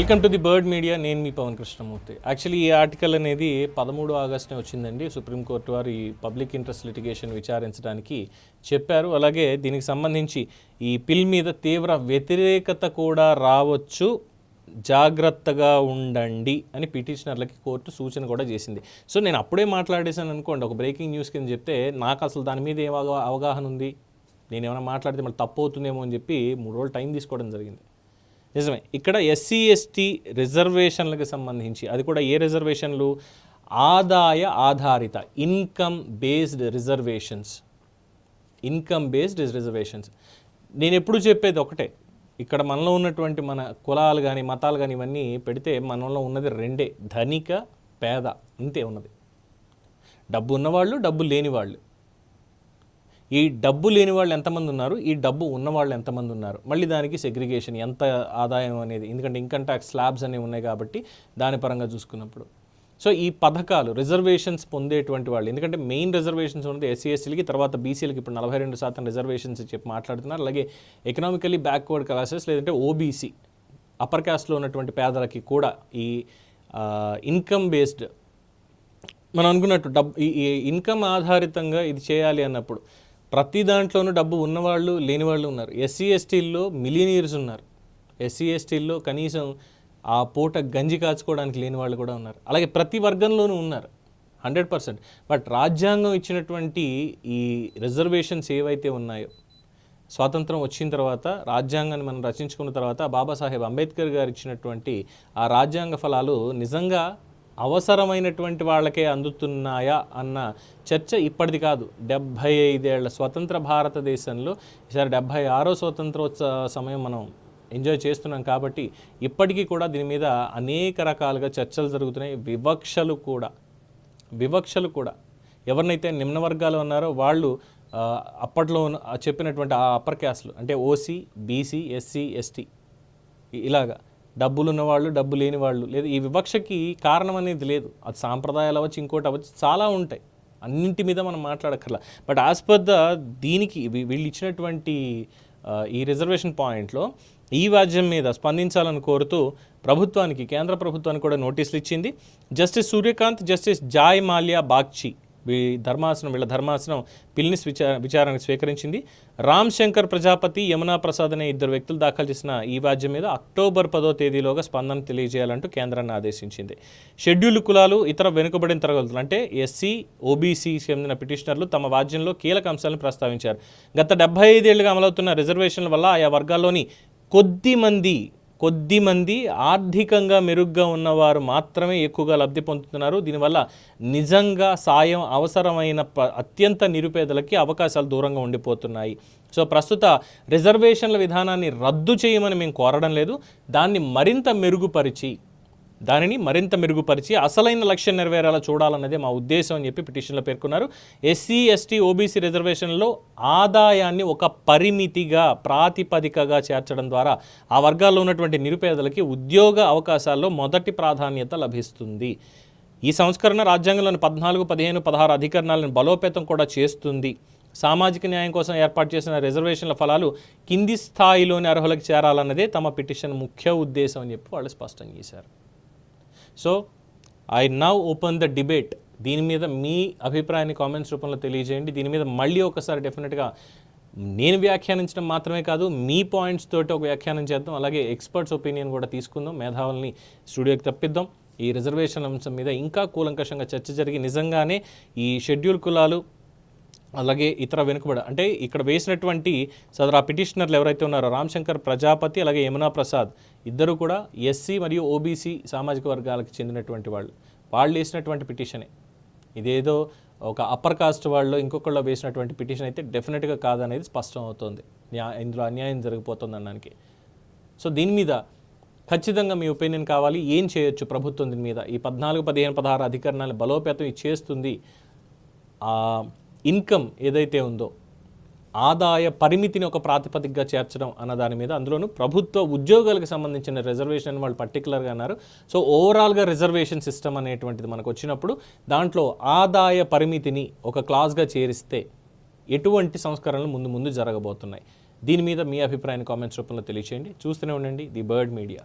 Welcome to the Bird Media. నేను మీ Pawan Krishnamurthy. Actually ఈ ఆర్టికల్ అనేది పదమూడు ఆగస్టునే వచ్చిందండి. సుప్రీంకోర్టు వారు ఈ పబ్లిక్ ఇంట్రెస్ట్ లిటిగేషన్ విచారించడానికి చెప్పారు. అలాగే దీనికి సంబంధించి ఈ పిల్ మీద తీవ్ర వ్యతిరేకత కూడా రావచ్చు. జాగ్రత్తగా ఉండండి అని పిటిషనర్లకి కోర్టు సూచన కూడా చేసింది. సో నేను అప్పుడే మాట్లాడేశాను అనుకోండి. ఒక బ్రేకింగ్ న్యూస్ కింద చెప్తే నాకు అసలు దాని మీద ఏం అవగాహన ఉంది? నేను ఏమైనా మాట్లాడితే మళ్ళీ తప్పు అవుతుందేమో అని చెప్పి మూడు రోజులు టైం తీసుకోవడం జరిగింది. నిజమే. ఇక్కడ ఎస్సీ ఎస్టీ రిజర్వేషన్లకు సంబంధించి అది కూడా ఏ రిజర్వేషన్లు? ఆదాయ ఆధారిత income based reservations income based reservations నేను ఎప్పుడు చెప్పేది ఒకటే. ఇక్కడ మనలో ఉన్నటువంటి మన కులాలు కానీ మతాలు కానీ ఇవన్నీ పెడితే మనలో ఉన్నది రెండే. ధనిక పేద ఇంతే ఉన్నది. డబ్బు ఉన్నవాళ్ళు డబ్బు లేని వాళ్ళు ఈ డబ్బు లేని వాళ్ళు ఎంతమంది ఉన్నారు? ఈ డబ్బు ఉన్న వాళ్ళు ఎంతమంది ఉన్నారు? మళ్ళీ దానికి సెగ్రిగేషన్ ఎంత ఆదాయం అనేది ఎందుకంటే ఇన్కమ్ ట్యాక్స్ స్లాబ్స్ అనేవి ఉన్నాయి కాబట్టి దాని పరంగా చూసుకున్నప్పుడు. సో ఈ పథకాలు రిజర్వేషన్స్ పొందేటువంటి వాళ్ళు ఎందుకంటే మెయిన్ రిజర్వేషన్స్ ఉన్నది ఎస్సీ ఎస్సీలకి తర్వాత బీసీలకి ఇప్పుడు నలభై రెండు శాతం రిజర్వేషన్స్ చెప్పి మాట్లాడుతున్నారు. అలాగే ఎకనామికలీ బ్యాక్వర్డ్ క్లాసెస్ లేదంటే ఓబీసీ అప్పర్ క్యాస్ట్లో ఉన్నటువంటి పేదలకి కూడా ఈ ఇన్కమ్ బేస్డ్ మనం అనుకున్నట్టు డబ్బు ఈ ఇన్కమ్ ఆధారితంగా ఇది చేయాలి అన్నప్పుడు ప్రతి దాంట్లోనూ డబ్బు ఉన్నవాళ్ళు లేని వాళ్ళు ఉన్నారు. ఎస్సీ ఎస్టీల్లో మిలియనీర్స్ ఉన్నారు. ఎస్సీ ఎస్టీల్లో కనీసం ఆ పూట గంజి కాచుకోవడానికి లేని వాళ్ళు కూడా ఉన్నారు. అలాగే ప్రతి వర్గంలోనూ ఉన్నారు. Hundred percent. బట్ రాజ్యాంగం ఇచ్చినటువంటి ఈ రిజర్వేషన్స్ ఏవైతే ఉన్నాయో స్వాతంత్రం వచ్చిన తర్వాత రాజ్యాంగాన్ని మనం రచించుకున్న తర్వాత బాబాసాహెబ్ అంబేద్కర్ గారు ఇచ్చినటువంటి ఆ రాజ్యాంగ ఫలాలు నిజంగా అవసరమైనటువంటి వాళ్ళకే అందుతున్నాయా అన్న చర్చ ఇప్పటిది కాదు. డెబ్భై ఐదేళ్ళ స్వతంత్ర భారతదేశంలో ఈసారి డెబ్భై ఆరో స్వతంత్రోత్సవ సమయం మనం ఎంజాయ్ చేస్తున్నాం కాబట్టి ఇప్పటికీ కూడా దీని మీద అనేక రకాలుగా చర్చలు జరుగుతున్నాయి. వివక్షలు కూడా వివక్షలు కూడా. ఎవరినైతే నిమ్న వర్గాలు ఉన్నారో వాళ్ళు అప్పట్లో ఉన్న- చెప్పినటువంటి ఆ అప్పర్ క్యాస్ట్లు అంటే ఓసీ బీసీ ఎస్సీ ఎస్టీ ఇలాగా. డబ్బులు ఉన్నవాళ్ళు డబ్బు లేని వాళ్ళు లేదు ఈ వివక్షకి కారణం అనేది లేదు. అది సాంప్రదాయాలు అవ్వచ్చు ఇంకోటి అవ్వచ్చు చాలా ఉంటాయి. అన్నింటి మీద మనం మాట్లాడక్కర్లా. బట్ యాజ్ పర్ ద దీనికి వీళ్ళు ఇచ్చినటువంటి ఈ రిజర్వేషన్ పాయింట్లో ఈ వ్యాజ్యం మీద స్పందించాలని కోరుతూ ప్రభుత్వానికి కేంద్ర ప్రభుత్వానికి కూడా నోటీసులు ఇచ్చింది. Justice Surya Kant justice Joymalya Bagchi. ధర్మాసనం వీళ్ళ ధర్మాసనం పిల్ని విచార విచారణకు స్వీకరించింది. రామ్ శంకర్ ప్రజాపతి యమునా ప్రసాద్ అనే ఇద్దరు వ్యక్తులు దాఖలు చేసిన ఈ వాద్యం మీద అక్టోబర్ పదో తేదీలోగా స్పందన తెలియజేయాలంటూ కేంద్రాన్ని ఆదేశించింది. షెడ్యూల్ కులాలు ఇతర వెనుకబడిన తరగతులు అంటే ఎస్సీ ఓబీసీ చెందిన పిటిషనర్లు తమ వాద్యంలో కీలక అంశాలను ప్రస్తావించారు. గత డెబ్బై ఐదేళ్ళుగా అమలవుతున్న రిజర్వేషన్ల వల్ల ఆయా వర్గాల్లోని కొద్ది మంది కొద్దిమంది ఆర్థికంగా మెరుగ్గా ఉన్నవారు మాత్రమే ఎక్కువగా లబ్ధి పొందుతున్నారు. దీనివల్ల నిజంగా సాయం అవసరమైన ప- అత్యంత నిరుపేదలకి అవకాశాలు దూరంగా ఉండిపోతున్నాయి. సో ప్రస్తుత రిజర్వేషన్ల విధానాన్ని రద్దు చేయమని మేము కోరడం లేదు. దాన్ని మరింత మెరుగుపరిచి దానిని మరింత మెరుగుపరిచి అసలైన లక్ష్యం నెరవేరేలా చూడాలన్నదే మా ఉద్దేశం అని చెప్పి పిటిషన్లో పేర్కొన్నారు. ఎస్సీ ఎస్టీ ఓబీసీ రిజర్వేషన్లో ఆదాయాన్ని ఒక పరిమితిగా ప్రాతిపదికగా చేర్చడం ద్వారా ఆ వర్గాల్లో ఉన్నటువంటి నిరుపేదలకి ఉద్యోగ అవకాశాల్లో మొదటి ప్రాధాన్యత లభిస్తుంది. ఈ సంస్కరణ రాజ్యాంగంలోని పద్నాలుగు పదిహేను పదహారు అధికరణాలను బలోపేతం కూడా చేస్తుంది. సామాజిక న్యాయం కోసం ఏర్పాటు చేసిన రిజర్వేషన్ల ఫలాలు కింది స్థాయిలోని అర్హులకు చేరాలన్నదే తమ పిటిషన్ ముఖ్య ఉద్దేశం అని చెప్పి వాళ్ళు స్పష్టం చేశారు. So I now open the debate దీని మీద మీ అభిప్రాయాన్ని కామెంట్స్ రూపంలో తెలియజేయండి. దీని మీద మళ్ళీ ఒకసారి డెఫినెట్గా నేను వ్యాఖ్యానించడం మాత్రమే కాదు మీ పాయింట్స్ తోటి ఒక వ్యాఖ్యానం చేద్దాం. అలాగే ఎక్స్పర్ట్స్ ఒపీనియన్ కూడా తీసుకుందాం. మేధావుల్ని స్టూడియోకి తప్పిద్దాం. ఈ రిజర్వేషన్ అంశం మీద ఇంకా కూలంకషంగా చర్చ జరిగి నిజంగానే ఈ షెడ్యూల్ కులాలు అలాగే ఇతర వెనుకబడ అంటే ఇక్కడ వేసినటువంటి సదరు ఆ పిటిషనర్లు ఎవరైతే ఉన్నారో రామశంకర్ ప్రజాపతి అలాగే యమునా ప్రసాద్ ఇద్దరు కూడా ఎస్సీ మరియు ఓబీసీ సామాజిక వర్గాలకు చెందినటువంటి వాళ్ళు. వాళ్ళు వేసినటువంటి పిటిషనే. ఇదేదో ఒక అప్పర్ కాస్ట్ వాళ్ళు ఇంకొకళ్ళు వేసినటువంటి పిటిషన్ అయితే డెఫినెట్గా కాదనేది స్పష్టం అవుతుంది. ఇందులో అన్యాయం జరిగిపోతుంది అనడానికి. సో దీని మీద ఖచ్చితంగా మీ ఒపీనియన్ కావాలి. ఏం చేయొచ్చు ప్రభుత్వం దీని మీద? ఈ పద్నాలుగు పదిహేను పదహారు అధికరణాలు బలోపేతం చేస్తుంది. ఇన్కమ్ ఏదైతే ఉందో ఆదాయ పరిమితిని ఒక ప్రాతిపదికగా చేర్చడం అన్న దాని మీద అందులోనూ ప్రభుత్వ ఉద్యోగాలకు సంబంధించిన రిజర్వేషన్ వాళ్ళు పర్టికులర్గా అన్నారు. సో ఓవరాల్గా రిజర్వేషన్ సిస్టమ్ అనేటువంటిది మనకు వచ్చినప్పుడు దాంట్లో ఆదాయ పరిమితిని ఒక క్లాస్గా చేరిస్తే ఎటువంటి సంస్కరణలు ముందు ముందు జరగబోతున్నాయి? దీని మీద మీ అభిప్రాయాన్ని కామెంట్స్ రూపంలో తెలియచేయండి. చూస్తూనే ఉండండి. The Bird Media.